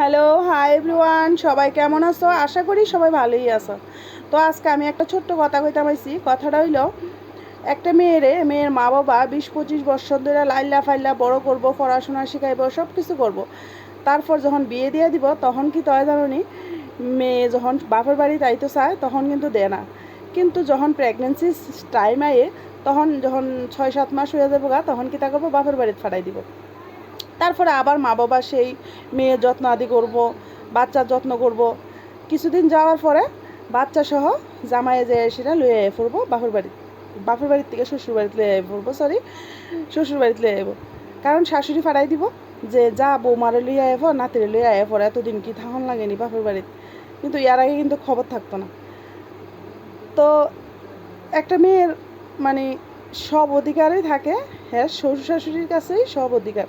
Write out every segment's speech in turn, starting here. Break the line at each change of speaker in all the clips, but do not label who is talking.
Hello hi everyone সবাই কেমন আছো? আশা করি সবাই ভালোই আছো। তো আজকে আমি একটা ছোট্ট কথা কইতে পাইছি কথাটা হইল, একটা মেয়েরে, মেয়ের মা বাবা বিশ পঁচিশ বছর ধরে লাইল্লা ফাইল্লা বড় করব, পড়াশোনা শিখাইব সব কিছু করব। তারপর যখন বিয়ে দিয়ে দিব, তখন কি তয় জানি মেয়ে যখন বাপের বাড়ি যাইতে চায়, তখন কিন্তু দেয় না। কিন্তু যখন প্রেগনেন্সি টাইম আয়ে, তখন যখন ছয় সাত মাস হয়ে যাব গা, তখন কি তা করব? বাপের বাড়িতে ফাটাই দিব। তারপরে আবার মা বাবা সেই মেয়ের যত্ন আদি করব, বাচ্চার যত্ন করব। কিছুদিন যাওয়ার পরে বাচ্চা সহ জামাইয়ে যে সেটা লয়ে আয় পড়ব, বাপের বাড়ি, বাপের বাড়ির থেকে শ্বশুর বাড়িতে লয়ে আয় পড়ব সরি শ্বশুর বাড়িতে লয়ে কারণ শাশুড়ি ফাড়াই দিব যে যা বৌমারে লইয়া আইব নাতিরে লইয়া আয় পরে এতদিন কি থাকুন লাগেনি বাপের বাড়িতে। কিন্তু ইয়ার আগে কিন্তু খবর থাকতো না। তো একটা মেয়ের মানে সব অধিকারই থাকে হ্যাঁ শ্বশুর শাশুড়ির কাছেই সব অধিকার।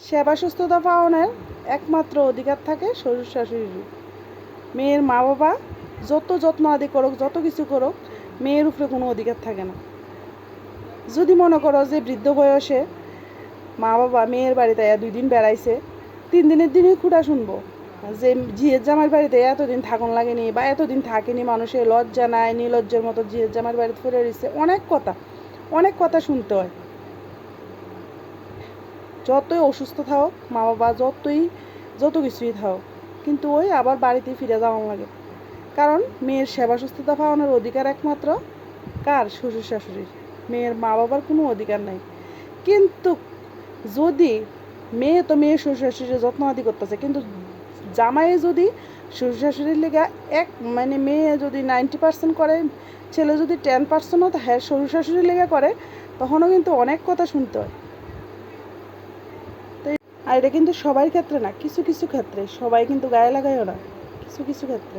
সেবা সুস্থতা পাওয়ানোর একমাত্র অধিকার থাকে শ্বশুর শাশুড়ির। মেয়ের মা বাবা যত যত্ন আদি করুক, যত কিছু করুক, মেয়ের উপরে কোনো অধিকার থাকে না। যদি মনে করো যে বৃদ্ধ বয়সে মা বাবা মেয়ের বাড়িতে দুই দিন বেড়াইছে, তিন দিনের দিনই খুঁটা শুনব। যে জিয়ের জামার বাড়িতে এতদিন থাকুন লাগেনি বা এতদিন থাকেনি মানুষের, লজ্জা নাই নির্লজ্জের মতো জিয়ের জামার বাড়িতে ফিরে রয়েছে অনেক কথা অনেক কথা শুনতে হয়। যতই অসুস্থ থাক মা বাবা যতই, যত কিছুই থাক কিন্তু ওই আবার বাড়িতে ফিরে যাওয়া লাগে। কারণ মেয়ের সেবা সুস্থতা পাওয়ানোর অধিকার একমাত্র কার? শ্বশুর শাশুড়ির। মেয়ের মা বাবার কোনো অধিকার নাই। কিন্তু যদি মেয়ে তো মেয়ে, শ্বশুর শাশুড়ির যত্ন আদি করতেছে, কিন্তু জামাইয়ে যদি শ্বশুর শাশুড়ির লেগে এক মানে মেয়ে যদি নাইনটি পার্সেন্ট করে, ছেলে যদি টেন পার্সেন্টও হ্যাঁ শ্বশুর শাশুড়ির লেগে করে, তখনও কিন্তু অনেক কথা শুনতে হয়। আর এটা কিন্তু সবার ক্ষেত্রে না, কিছু কিছু ক্ষেত্রে। সবাই কিন্তু গায়ে লাগাইও না, কিছু কিছু ক্ষেত্রে।